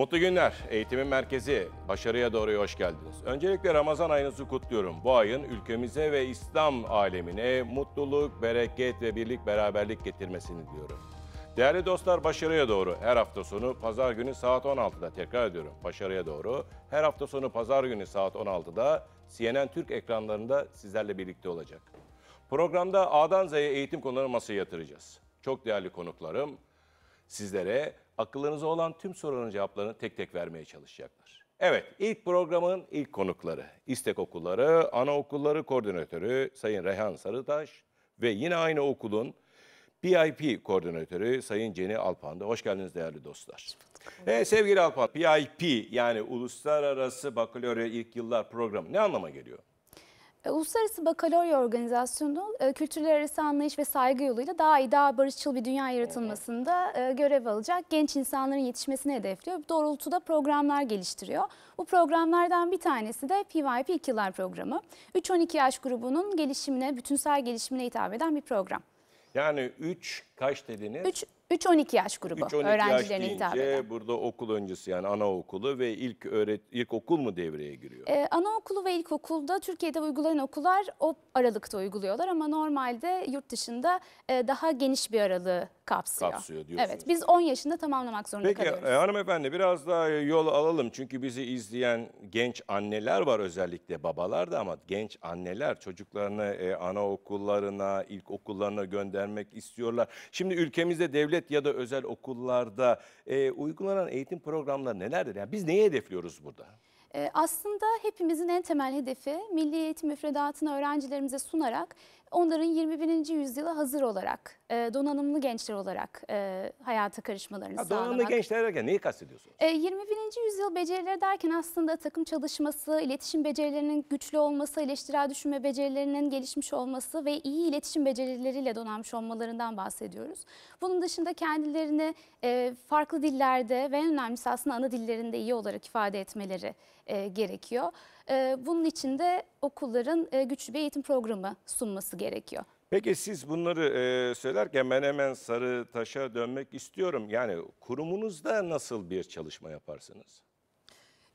Mutlu günler. Eğitimin merkezi. Başarıya doğru hoş geldiniz. Öncelikle Ramazan ayınızı kutluyorum. Bu ayın ülkemize ve İslam alemine mutluluk, bereket ve birlik beraberlik getirmesini diliyorum. Değerli dostlar başarıya doğru her hafta sonu pazar günü saat 16'da tekrar ediyorum. Başarıya doğru her hafta sonu pazar günü saat 16'da CNN Türk ekranlarında sizlerle birlikte olacak. Programda A'dan Z'ye eğitim konularını masaya yatıracağız. Çok değerli konuklarım sizlere akıllarınıza olan tüm soruların cevaplarını tek tek vermeye çalışacaklar. Evet, ilk programın ilk konukları, İstek Okulları, Anaokulları Koordinatörü Sayın Reyhan Sarıtaş ve yine aynı okulun PIP Koordinatörü Sayın Ceni Alpan'da. Hoş geldiniz değerli dostlar. Evet, sevgili Alpan, PIP yani Uluslararası Bakalorya İlk Yıllar Programı ne anlama geliyor? E, Uluslararası Bakalorya Organizasyonu e, kültürler arası anlayış ve saygı yoluyla daha iyi, daha barışçıl bir dünya yaratılmasında e, görev alacak genç insanların yetişmesini hedefliyor. Bu doğrultuda programlar geliştiriyor. Bu programlardan bir tanesi de PYP İlk Yıllar Programı. 3-12 yaş grubunun gelişimine, bütünsel gelişimine hitap eden bir program. Yani 3 kaç dediniz? 3 3-12 yaş grubu 3-12 yaş öğrencilerine hitap eden. burada okul öncesi yani anaokulu ve ilk öğret ilk okul mu devreye giriyor? Ee, anaokulu ve ilkokulda Türkiye'de uygulanan okullar o aralıkta uyguluyorlar ama normalde yurt dışında e, daha geniş bir aralığı kapsıyor. Kapsıyor diyorsunuz. Evet, biz 10 yaşında tamamlamak zorunda Peki kalıyoruz. e, hanımefendi biraz daha yol alalım çünkü bizi izleyen genç anneler var özellikle babalar da ama genç anneler çocuklarını e, anaokullarına, ilkokullarına göndermek istiyorlar. Şimdi ülkemizde devlet ya da özel okullarda e, uygulanan eğitim programları nelerdir? Yani biz neyi hedefliyoruz burada? Ee, aslında hepimizin en temel hedefi milli eğitim müfredatını öğrencilerimize sunarak onların 21. yüzyıla hazır olarak, e, donanımlı gençler olarak e, hayata karışmalarını Ha, sağlamak. donanımlı gençler derken neyi kastediyorsunuz? E, 21. yüzyıl becerileri derken aslında takım çalışması, iletişim becerilerinin güçlü olması, eleştirel düşünme becerilerinin gelişmiş olması ve iyi iletişim becerileriyle donanmış olmalarından bahsediyoruz. Bunun dışında kendilerini e, farklı dillerde ve en önemlisi aslında ana dillerinde iyi olarak ifade etmeleri e, gerekiyor. E, bunun için de okulların e, güçlü bir eğitim programı sunması gerekiyor. Peki siz bunları e, söylerken ben hemen Sarıtaş'a dönmek istiyorum. Yani kurumunuzda nasıl bir çalışma yaparsınız?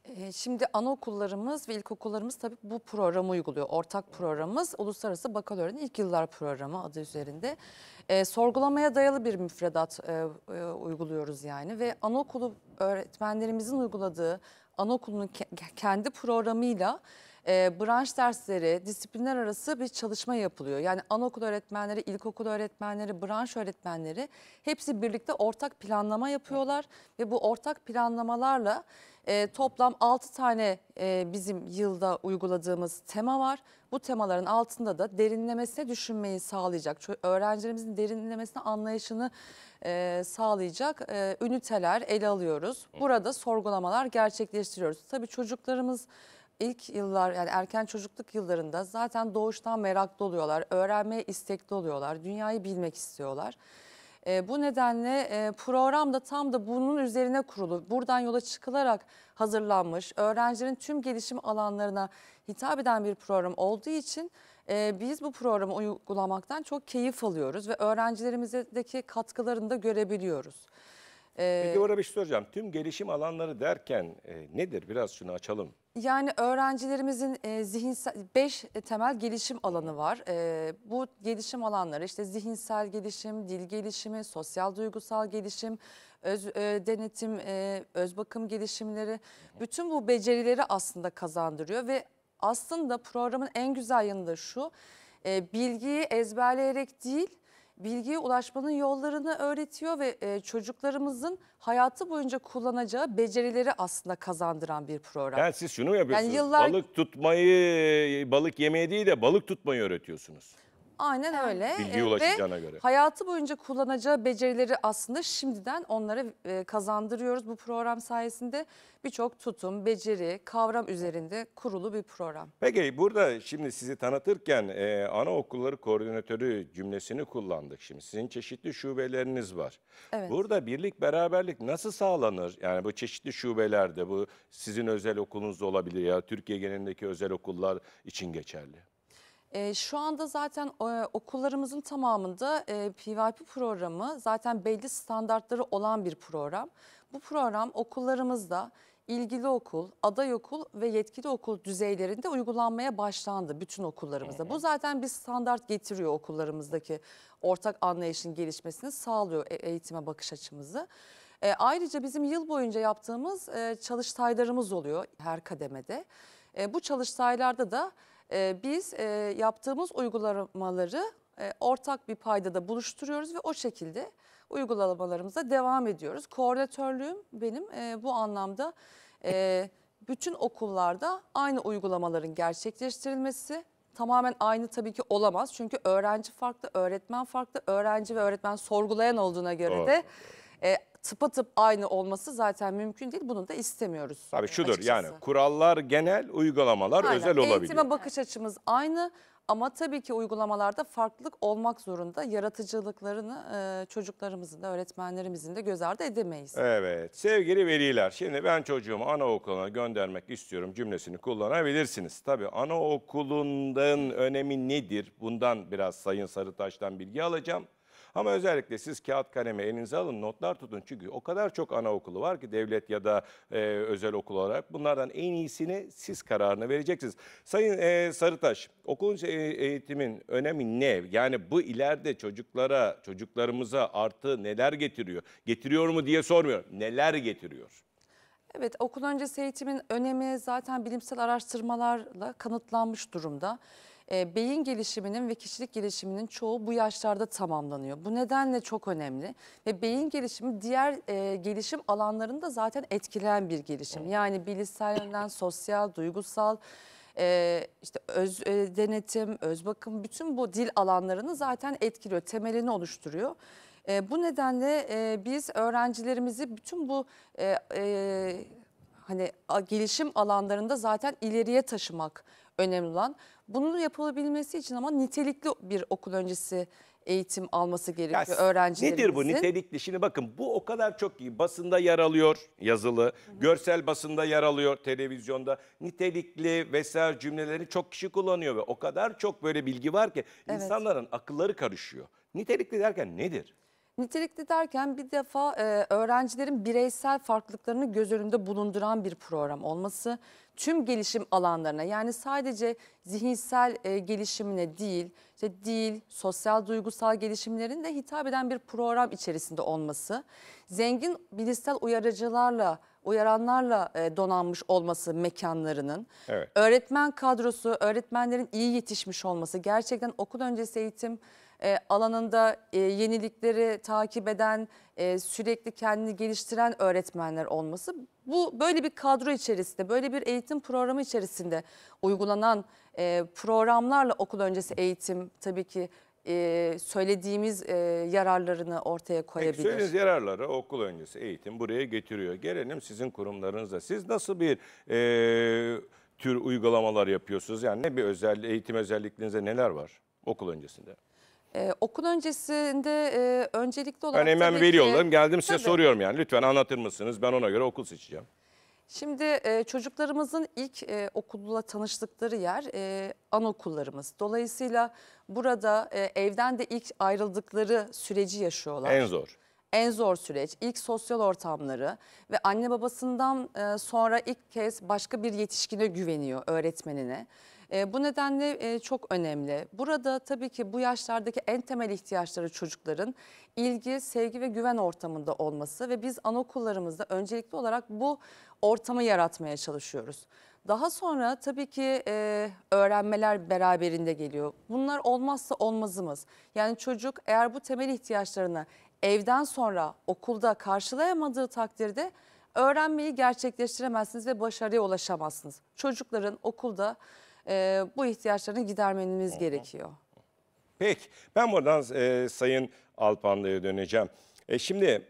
Ee, Şimdi anaokullarımız ve ilkokullarımız tabii bu programı uyguluyor. Ortak programımız Uluslararası Bakaloryanın İlk Yıllar Programı adı üzerinde. Ee, sorgulamaya dayalı bir müfredat e, e, uyguluyoruz yani ve anaokulu öğretmenlerimizin uyguladığı anaokulunun ke- kendi programıyla e, branş dersleri, disiplinler arası bir çalışma yapılıyor. Yani anaokul öğretmenleri, ilkokul öğretmenleri, branş öğretmenleri hepsi birlikte ortak planlama yapıyorlar ve bu ortak planlamalarla e, toplam 6 tane e, bizim yılda uyguladığımız tema var. Bu temaların altında da derinlemesine düşünmeyi sağlayacak, öğrencilerimizin derinlemesine anlayışını e, sağlayacak e, üniteler ele alıyoruz. Burada sorgulamalar gerçekleştiriyoruz. Tabii çocuklarımız ilk yıllar yani erken çocukluk yıllarında zaten doğuştan meraklı oluyorlar, öğrenmeye istekli oluyorlar, dünyayı bilmek istiyorlar. E, bu nedenle e, program da tam da bunun üzerine kurulu. Buradan yola çıkılarak hazırlanmış, öğrencilerin tüm gelişim alanlarına hitap eden bir program olduğu için e, biz bu programı uygulamaktan çok keyif alıyoruz ve öğrencilerimizdeki katkılarını da görebiliyoruz. E, Peki orada bir şey soracağım. Tüm gelişim alanları derken e, nedir? Biraz şunu açalım. Yani öğrencilerimizin e, zihinsel beş temel gelişim alanı var. E, bu gelişim alanları işte zihinsel gelişim, dil gelişimi, sosyal duygusal gelişim, öz e, denetim, e, öz bakım gelişimleri. Bütün bu becerileri aslında kazandırıyor ve aslında programın en güzel yanı da şu. e, bilgiyi ezberleyerek değil, bilgiye ulaşmanın yollarını öğretiyor ve e, çocuklarımızın hayatı boyunca kullanacağı becerileri aslında kazandıran bir program. Yani siz şunu mu yapıyorsunuz? yıllar- Balık tutmayı, balık yemeyi değil de balık tutmayı öğretiyorsunuz. Aynen öyle. Bilgiye Ee, ulaşacağına ve göre. hayatı boyunca kullanacağı becerileri aslında şimdiden onlara e, kazandırıyoruz. Bu program sayesinde birçok tutum, beceri, kavram üzerinde kurulu bir program. Peki burada şimdi sizi tanıtırken e, anaokulları koordinatörü cümlesini kullandık. Şimdi sizin çeşitli şubeleriniz var. Evet. Burada birlik beraberlik nasıl sağlanır? Yani bu çeşitli şubelerde bu sizin özel okulunuz olabilir ya Türkiye genelindeki özel okullar için geçerli. E, şu anda zaten e, okullarımızın tamamında e, PYP programı zaten belli standartları olan bir program. Bu program okullarımızda ilgili okul, aday okul ve yetkili okul düzeylerinde uygulanmaya başlandı bütün okullarımızda. Bu zaten bir standart getiriyor okullarımızdaki ortak anlayışın gelişmesini sağlıyor e- eğitime bakış açımızı. E, ayrıca bizim yıl boyunca yaptığımız e, çalıştaylarımız oluyor her kademede. E, bu çalıştaylarda da e, biz e, yaptığımız uygulamaları e, ortak bir paydada buluşturuyoruz ve o şekilde uygulamalarımıza devam ediyoruz. Koordinatörlüğüm benim e, bu anlamda e, bütün okullarda aynı uygulamaların gerçekleştirilmesi tamamen aynı tabii ki olamaz. Çünkü öğrenci farklı, öğretmen farklı, öğrenci ve öğretmen sorgulayan olduğuna göre Doğru. de e, tıpatıp aynı olması zaten mümkün değil. Bunu da istemiyoruz. Tabii şudur açıkçası. yani kurallar genel, uygulamalar Aynen. özel olabilir. Eğitime bakış açımız aynı ama tabii ki uygulamalarda farklılık olmak zorunda. Yaratıcılıklarını e, çocuklarımızın da öğretmenlerimizin de göz ardı edemeyiz. Evet sevgili veliler şimdi ben çocuğumu anaokuluna göndermek istiyorum cümlesini kullanabilirsiniz. Tabii anaokulundan önemi nedir bundan biraz Sayın Sarıtaş'tan bilgi alacağım. Ama özellikle siz kağıt kalemi elinize alın notlar tutun çünkü o kadar çok anaokulu var ki devlet ya da e, özel okul olarak bunlardan en iyisini siz kararını vereceksiniz. Sayın e, Sarıtaş okulun e- eğitimin önemi ne? Yani bu ileride çocuklara çocuklarımıza artı neler getiriyor? Getiriyor mu diye sormuyorum. Neler getiriyor? Evet okul öncesi eğitimin önemi zaten bilimsel araştırmalarla kanıtlanmış durumda. E, beyin gelişiminin ve kişilik gelişiminin çoğu bu yaşlarda tamamlanıyor. Bu nedenle çok önemli ve beyin gelişimi diğer e, gelişim alanlarında zaten etkileyen bir gelişim. Yani bilişsel yönden sosyal, duygusal, e, işte öz e, denetim, öz bakım bütün bu dil alanlarını zaten etkiliyor, temelini oluşturuyor. E, bu nedenle e, biz öğrencilerimizi bütün bu e, e, hani a- gelişim alanlarında zaten ileriye taşımak önemli olan. Bunun yapılabilmesi için ama nitelikli bir okul öncesi eğitim alması gerekiyor Ya öğrencilerimizin. Nedir bu nitelikli? Şimdi bakın bu o kadar çok iyi. Basında yer alıyor yazılı, görsel basında yer alıyor televizyonda. Nitelikli vesaire cümleleri çok kişi kullanıyor ve o kadar çok böyle bilgi var ki Evet. insanların akılları karışıyor. Nitelikli derken nedir? Nitelikli derken bir defa e, öğrencilerin bireysel farklılıklarını göz önünde bulunduran bir program olması tüm gelişim alanlarına yani sadece zihinsel e, gelişimine değil, işte dil, sosyal duygusal gelişimlerin de hitap eden bir program içerisinde olması, zengin bilişsel uyarıcılarla, uyaranlarla e, donanmış olması mekanlarının, Evet. öğretmen kadrosu, öğretmenlerin iyi yetişmiş olması, gerçekten okul öncesi eğitim e, alanında e, yenilikleri takip eden, e, sürekli kendini geliştiren öğretmenler olması. Bu böyle bir kadro içerisinde, böyle bir eğitim programı içerisinde uygulanan e, programlarla okul öncesi eğitim tabii ki e, söylediğimiz e, yararlarını ortaya Peki, koyabilir. söylediğiniz yararları okul öncesi eğitim buraya getiriyor. Gelelim sizin kurumlarınızda. Siz nasıl bir e, tür uygulamalar yapıyorsunuz? Yani ne bir özel eğitim özelliklerinizde neler var okul öncesinde? Ee, okul öncesinde e, öncelikli olarak hemen tabii ki-. Geldim size Tabii. soruyorum yani. Lütfen anlatır mısınız? Ben ona göre okul seçeceğim. Şimdi e, çocuklarımızın ilk e, okulla tanıştıkları yer e, anaokullarımız. Dolayısıyla burada e, evden de ilk ayrıldıkları süreci yaşıyorlar. En zor. En zor süreç, ilk sosyal ortamları ve anne babasından e, sonra ilk kez başka bir yetişkine güveniyor öğretmenine. E, bu nedenle e, çok önemli. Burada tabii ki bu yaşlardaki en temel ihtiyaçları çocukların ilgi, sevgi ve güven ortamında olması ve biz anaokullarımızda öncelikli olarak bu ortamı yaratmaya çalışıyoruz. Daha sonra tabii ki e, öğrenmeler beraberinde geliyor. Bunlar olmazsa olmazımız. Yani çocuk eğer bu temel ihtiyaçlarını evden sonra okulda karşılayamadığı takdirde öğrenmeyi gerçekleştiremezsiniz ve başarıya ulaşamazsınız. Çocukların okulda e, bu ihtiyaçlarını gidermeniz gerekiyor. Peki ben buradan e, Sayın Alpanlı'ya döneceğim. E, şimdi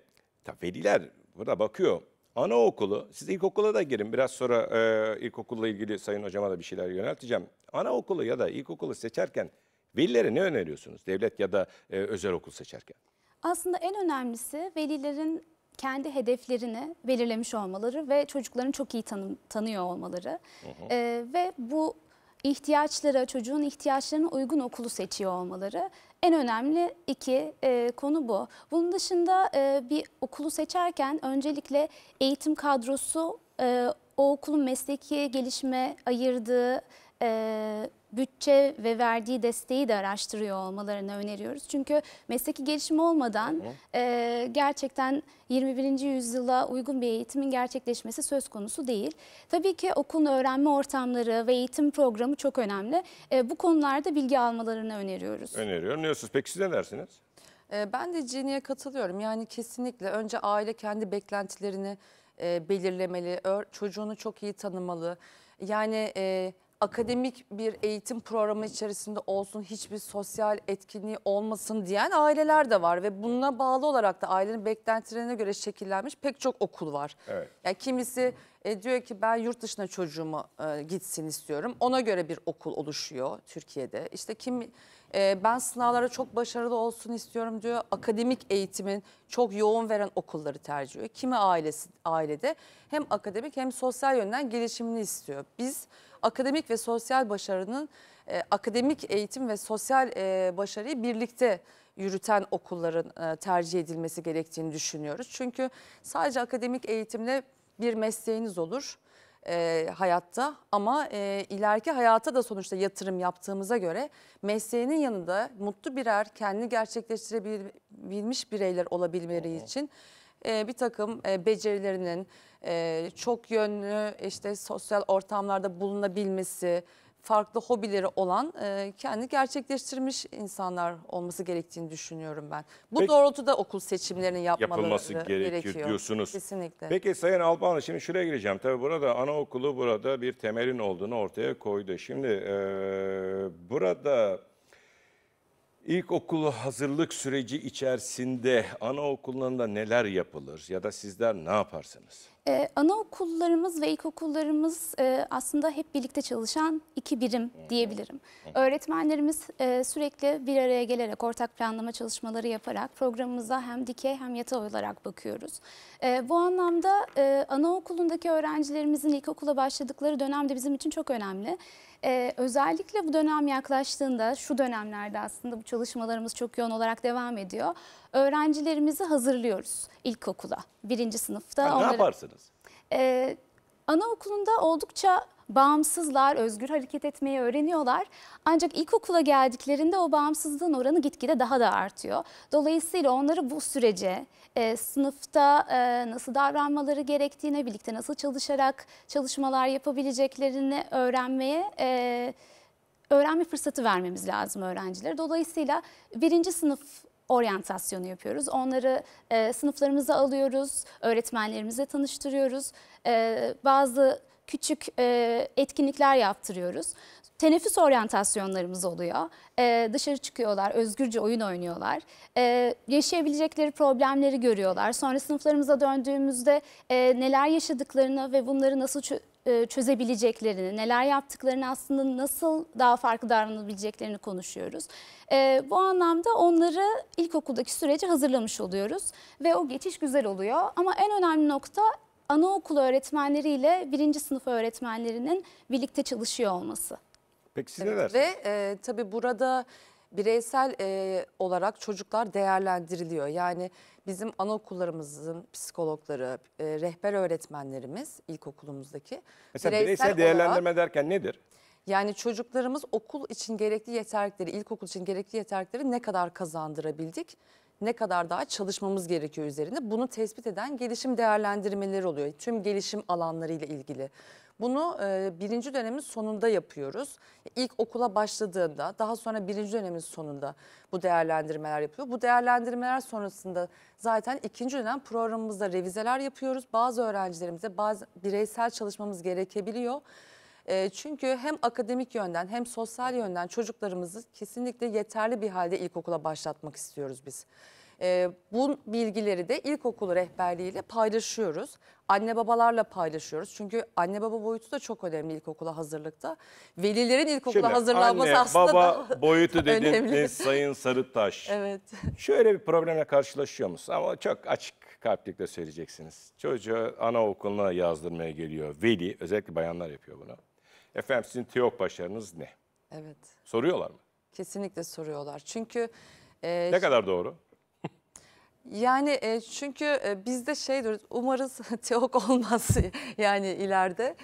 veliler burada bakıyor. Anaokulu, siz ilkokula da girin. Biraz sonra e, ilkokulla ilgili Sayın Hocama da bir şeyler yönelteceğim. Anaokulu ya da ilkokulu seçerken velilere ne öneriyorsunuz? Devlet ya da e, özel okul seçerken? Aslında en önemlisi velilerin kendi hedeflerini belirlemiş olmaları ve çocukların çok iyi tanı- tanıyor olmaları. Ee, ve bu ihtiyaçlara, çocuğun ihtiyaçlarına uygun okulu seçiyor olmaları. En önemli iki e, konu bu. Bunun dışında e, bir okulu seçerken öncelikle eğitim kadrosu e, o okulun mesleki gelişime ayırdığı e, bütçe ve verdiği desteği de araştırıyor olmalarını öneriyoruz. Çünkü mesleki gelişim olmadan e, gerçekten 21. yüzyıla uygun bir eğitimin gerçekleşmesi söz konusu değil. Tabii ki okulun öğrenme ortamları ve eğitim programı çok önemli. E, bu konularda bilgi almalarını öneriyoruz. Öneriyorum. Ne diyorsunuz? Peki siz ne dersiniz? Ee, Ben de Jenny'e katılıyorum. Yani kesinlikle önce aile kendi beklentilerini e, belirlemeli, çocuğunu çok iyi tanımalı. Yani e, akademik bir eğitim programı içerisinde olsun, hiçbir sosyal etkinliği olmasın diyen aileler de var ve buna bağlı olarak da ailenin beklentilerine göre şekillenmiş pek çok okul var. Evet. Yani kimisi e, diyor ki ben yurt dışına çocuğumu e, gitsin istiyorum. Ona göre bir okul oluşuyor Türkiye'de. İşte kim e, ben sınavlara çok başarılı olsun istiyorum diyor. Akademik eğitimin çok yoğun veren okulları tercih ediyor. Kimi ailesi ailede hem akademik hem sosyal yönden gelişimini istiyor. Biz akademik ve sosyal başarının e, akademik eğitim ve sosyal e, başarıyı birlikte yürüten okulların e, tercih edilmesi gerektiğini düşünüyoruz. Çünkü sadece akademik eğitimle bir mesleğiniz olur e, hayatta ama e, ileriki hayata da sonuçta yatırım yaptığımıza göre mesleğinin yanında mutlu birer kendi gerçekleştirebilmiş bireyler olabilmeleri için e, bir takım e, becerilerinin e, çok yönlü işte sosyal ortamlarda bulunabilmesi, farklı hobileri olan e, kendi gerçekleştirmiş insanlar olması gerektiğini düşünüyorum ben. Bu Peki- doğrultuda okul seçimlerinin yapmaları Yapılması gerekiyor diyorsunuz. Kesinlikle. Peki Sayın Albanlı şimdi şuraya gireceğim. Tabii burada anaokulu burada bir temelin olduğunu ortaya koydu. Şimdi eee, burada ilkokulu hazırlık süreci içerisinde anaokullarında neler yapılır ya da sizler ne yaparsınız? Ee, anaokullarımız ve ilkokullarımız e, aslında hep birlikte çalışan iki birim diyebilirim. Öğretmenlerimiz e, sürekli bir araya gelerek ortak planlama çalışmaları yaparak programımıza hem dikey hem yatay olarak bakıyoruz. E, bu anlamda e, anaokulundaki öğrencilerimizin ilkokula başladıkları dönem de bizim için çok önemli. Ee, özellikle bu dönem yaklaştığında, şu dönemlerde aslında bu çalışmalarımız çok yoğun olarak devam ediyor. Öğrencilerimizi hazırlıyoruz ilkokula, birinci sınıfta. Ha, ne onları- yaparsınız? ee, anaokulunda oldukça bağımsızlar, özgür hareket etmeyi öğreniyorlar. Ancak ilkokula geldiklerinde o bağımsızlığın oranı gitgide daha da artıyor. Dolayısıyla onları bu sürece e, sınıfta e, nasıl davranmaları gerektiğine, birlikte nasıl çalışarak çalışmalar yapabileceklerini öğrenmeye e, öğrenme fırsatı vermemiz lazım öğrencilere. Dolayısıyla birinci sınıf oryantasyonu yapıyoruz. Onları e, sınıflarımıza alıyoruz, öğretmenlerimize tanıştırıyoruz. E, bazı küçük e, etkinlikler yaptırıyoruz. Teneffüs oryantasyonlarımız oluyor. E, dışarı çıkıyorlar, özgürce oyun oynuyorlar. E, yaşayabilecekleri problemleri görüyorlar. Sonra sınıflarımıza döndüğümüzde e, neler yaşadıklarını ve bunları nasıl e, çözebileceklerini, neler yaptıklarını aslında nasıl daha farklı davranabileceklerini konuşuyoruz. E, bu anlamda onları ilkokuldaki sürece hazırlamış oluyoruz ve o geçiş güzel oluyor. Ama en önemli nokta anaokulu öğretmenleriyle birinci sınıf öğretmenlerinin birlikte çalışıyor olması. Peki siz ne Evet, dersiniz? Ve e, tabii burada bireysel e, olarak çocuklar değerlendiriliyor. Yani bizim anaokullarımızın psikologları, e, rehber öğretmenlerimiz ilkokulumuzdaki Mesela bireysel, olarak- değerlendirme derken nedir? yani çocuklarımız okul için gerekli yeterlikleri, ilkokul için gerekli yeterlikleri ne kadar kazandırabildik? Ne kadar daha çalışmamız gerekiyor üzerinde? Bunu tespit eden gelişim değerlendirmeleri oluyor. Tüm gelişim alanlarıyla ilgili. Bunu e, birinci dönemin sonunda yapıyoruz. İlk okula başladığında, daha sonra birinci dönemin sonunda bu değerlendirmeler yapıyor. Bu değerlendirmeler sonrasında zaten ikinci dönem programımızda revizeler yapıyoruz. Bazı öğrencilerimize bazı bireysel çalışmamız gerekebiliyor. E, çünkü hem akademik yönden hem sosyal yönden çocuklarımızı kesinlikle yeterli bir halde ilkokula başlatmak istiyoruz biz. E, bu bilgileri de ilkokul rehberliğiyle paylaşıyoruz. Anne babalarla paylaşıyoruz. Çünkü anne baba boyutu da çok önemli ilkokula hazırlıkta. Velilerin ilkokula Şimdi hazırlanması anne, aslında baba da boyutu önemli. dediniz Sayın Sarıtaş. Evet. Şöyle bir problemle karşılaşıyor musun? Ama çok açık kalplikle söyleyeceksiniz. Çocuğu anaokuluna yazdırmaya geliyor. Veli, özellikle bayanlar yapıyor bunu. Efendim sizin TEOK başarınız ne? Evet. Soruyorlar mı? Kesinlikle soruyorlar. Çünkü e, Ne kadar doğru? Yani e, çünkü e, bizde şey diyoruz umarız teok olmaz yani ileride.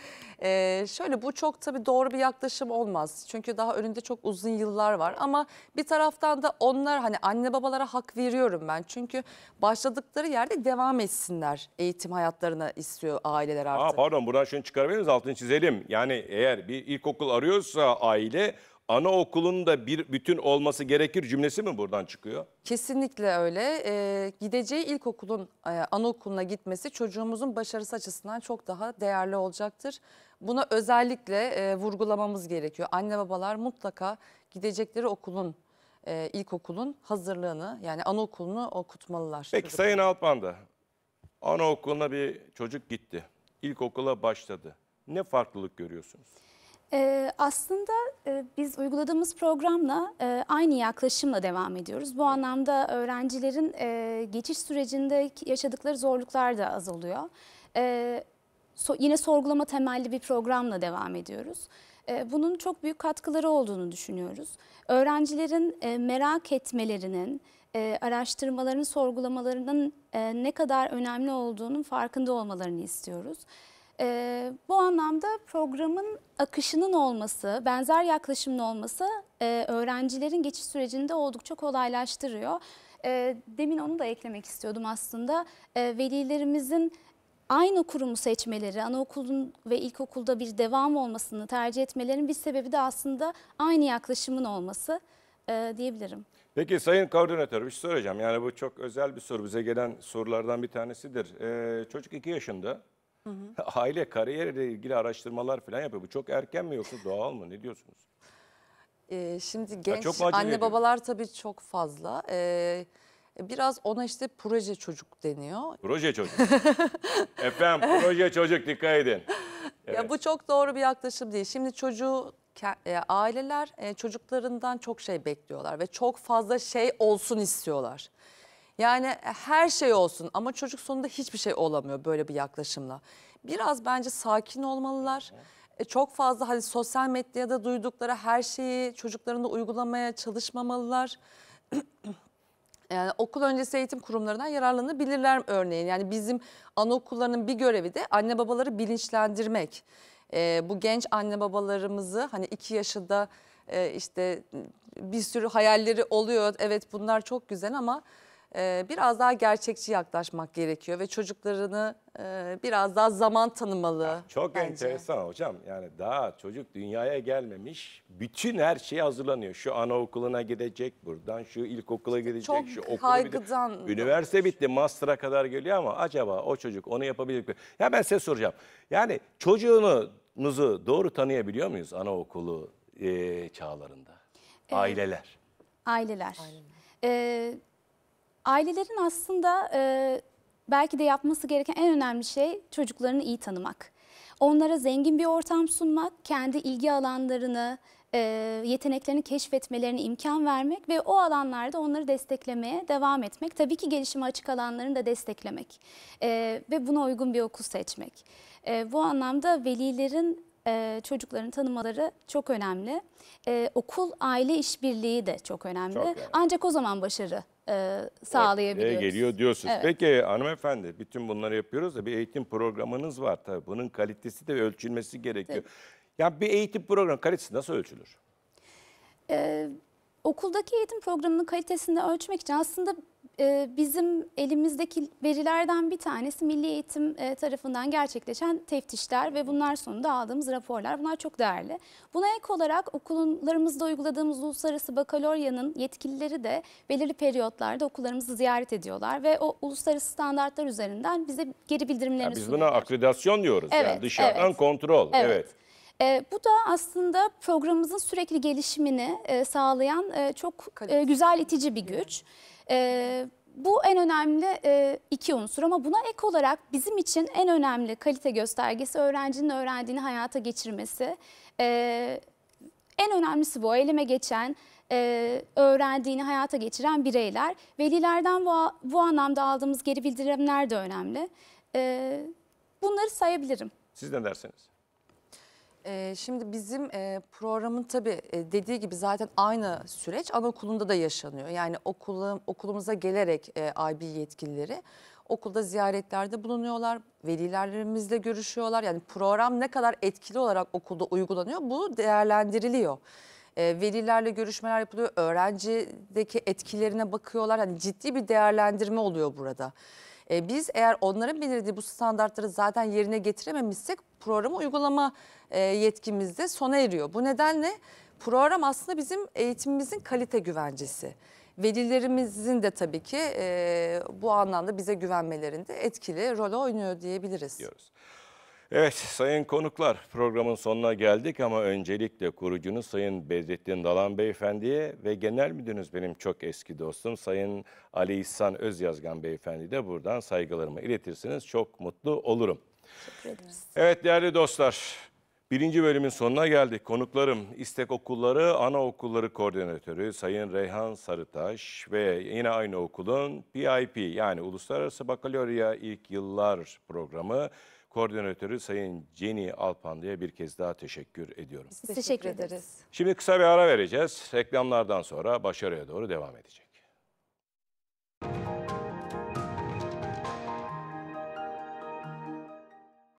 E, şöyle bu çok tabii doğru bir yaklaşım olmaz. Çünkü daha önünde çok uzun yıllar var ama bir taraftan da onlar hani anne babalara hak veriyorum ben. Çünkü başladıkları yerde devam etsinler eğitim hayatlarına istiyor aileler Aa, artık. pardon buradan şunu çıkarabilir miyiz? Altını çizelim. Yani eğer bir ilkokul arıyorsa aile anaokulunun da bir bütün olması gerekir cümlesi mi buradan çıkıyor? Kesinlikle öyle. Ee, gideceği ilkokulun, e, anaokuluna gitmesi çocuğumuzun başarısı açısından çok daha değerli olacaktır. Buna özellikle e, vurgulamamız gerekiyor. Anne babalar mutlaka gidecekleri okulun, e, ilkokulun hazırlığını yani anaokulunu okutmalılar. Peki çocuk- Sayın Alpan da anaokuluna bir çocuk gitti. İlkokula başladı. Ne farklılık görüyorsunuz? Ee, aslında e, biz uyguladığımız programla e, aynı yaklaşımla devam ediyoruz. Bu anlamda öğrencilerin e, geçiş sürecinde yaşadıkları zorluklar da azalıyor. E, so- yine sorgulama temelli bir programla devam ediyoruz. E, bunun çok büyük katkıları olduğunu düşünüyoruz. Öğrencilerin e, merak etmelerinin, e, araştırmaların, sorgulamalarının e, ne kadar önemli olduğunun farkında olmalarını istiyoruz. Ee, bu anlamda programın akışının olması, benzer yaklaşımın olması e, öğrencilerin geçiş sürecini de oldukça kolaylaştırıyor. E, demin onu da eklemek istiyordum aslında. E, velilerimizin aynı kurumu seçmeleri, anaokulun ve ilkokulda bir devam olmasını tercih etmelerinin bir sebebi de aslında aynı yaklaşımın olması e, diyebilirim. Peki Sayın Koordinatör bir şey soracağım. Yani bu çok özel bir soru. Bize gelen sorulardan bir tanesidir. Ee, çocuk 2 yaşında. Aile kariyeriyle ilgili araştırmalar falan yapıyor. Bu çok erken mi yoksa doğal mı? Ne diyorsunuz? Ee, şimdi genç çok acele anne ediyor? babalar tabii çok fazla. Ee, biraz ona işte proje çocuk deniyor. Proje çocuk. Efendim proje çocuk dikkat edin. Ya bu çok doğru bir yaklaşım değil. Şimdi çocuğu ke- e, aileler e, çocuklarından çok şey bekliyorlar ve çok fazla şey olsun istiyorlar. Yani her şey olsun ama çocuk sonunda hiçbir şey olamıyor böyle bir yaklaşımla. Biraz bence sakin olmalılar. E, Çok fazla hani sosyal medyada duydukları her şeyi çocuklarında uygulamaya çalışmamalılar. Yani okul öncesi eğitim kurumlarından yararlanabilirler örneğin. Yani bizim anaokullarının bir görevi de anne babaları bilinçlendirmek. Ee, bu genç anne babalarımızı hani iki yaşında e, işte bir sürü hayalleri oluyor. Evet bunlar çok güzel ama e, biraz daha gerçekçi yaklaşmak gerekiyor ve çocuklarını e, biraz daha zaman tanımalı. Çok bence. enteresan hocam. Yani daha çocuk dünyaya gelmemiş. Bütün her şey hazırlanıyor. Şu anaokuluna gidecek buradan, şu ilkokula gidecek, çok şu okula gidecek. Üniversite bitti, master'a kadar geliyor ama acaba o çocuk onu yapabilir mi? Ya ben size soracağım. Yani çocuğunuzu doğru tanıyabiliyor muyuz anaokulu e, çağlarında? Aileler. Aileler. Ee, ailelerin aslında e, belki de yapması gereken en önemli şey çocuklarını iyi tanımak. Onlara zengin bir ortam sunmak, kendi ilgi alanlarını, e, yeteneklerini keşfetmelerine imkan vermek ve o alanlarda onları desteklemeye devam etmek. Tabii ki gelişime açık alanlarını da desteklemek e, ve buna uygun bir okul seçmek. E, bu anlamda velilerin e, çocukların tanımaları çok önemli. E, okul aile işbirliği de çok önemli. Çok önemli. Ancak o zaman başarı e, sağlayabiliyoruz. Ortaya geliyor diyorsunuz. Evet. Peki hanımefendi bütün bunları yapıyoruz da bir eğitim programınız var tabii. Bunun kalitesi de ölçülmesi gerekiyor. Ya bir eğitim programı kalitesi nasıl ölçülür? Ee, okuldaki eğitim programının kalitesini ölçmek için aslında e, bizim elimizdeki verilerden bir tanesi Milli Eğitim e, tarafından gerçekleşen teftişler ve bunlar sonunda aldığımız raporlar. Bunlar çok değerli. Buna ek olarak okullarımızda uyguladığımız uluslararası bakaloryanın yetkilileri de belirli periyotlarda okullarımızı ziyaret ediyorlar ve o uluslararası standartlar üzerinden bize geri bildirimlerini Ya biz buna sunuyorlar. akreditasyon diyoruz. yani Evet, dışarıdan evet. kontrol. Evet. Evet. Ee, bu da aslında programımızın sürekli gelişimini e, sağlayan e, çok e, güzel itici bir güç. E, bu en önemli e, iki unsur ama buna ek olarak bizim için en önemli kalite göstergesi öğrencinin öğrendiğini hayata geçirmesi. E, en önemlisi bu elime geçen, e, öğrendiğini hayata geçiren bireyler. Velilerden bu, bu anlamda aldığımız geri bildirimler de önemli. E, bunları sayabilirim. Siz ne dersiniz? Ee, şimdi bizim e, programın tabii e, dediği gibi zaten aynı süreç anaokulunda da yaşanıyor. Yani okula, okulumuza gelerek e, IB yetkilileri okulda ziyaretlerde bulunuyorlar, velilerimizle görüşüyorlar. Yani program ne kadar etkili olarak okulda uygulanıyor bu değerlendiriliyor. E, velilerle görüşmeler yapılıyor, öğrencideki etkilerine bakıyorlar. Hani ciddi bir değerlendirme oluyor burada. E, biz eğer onların belirlediği bu standartları zaten yerine getirememişsek programı uygulama e, yetkimiz de sona eriyor. Bu nedenle program aslında bizim eğitimimizin kalite güvencesi. Velilerimizin de tabii ki e, bu anlamda bize güvenmelerinde etkili rol oynuyor diyebiliriz. diyoruz. Evet sayın konuklar programın sonuna geldik ama öncelikle kurucunuz Sayın Bedrettin Dalan Beyefendi'ye ve genel müdürünüz benim çok eski dostum Sayın Ali İhsan Özyazgan Beyefendi de buradan saygılarımı iletirsiniz. Çok mutlu olurum. Teşekkür ederiz. Evet değerli dostlar, birinci bölümün sonuna geldik. Konuklarım İstek Okulları Anaokulları Koordinatörü Sayın Reyhan Sarıtaş ve yine aynı okulun PIP yani Uluslararası Bakalorya İlk Yıllar Programı Koordinatörü Sayın Jenny Alpandı'ya bir kez daha teşekkür ediyorum. Biz teşekkür ederiz. Şimdi kısa bir ara vereceğiz. Reklamlardan sonra başarıya doğru devam edecek.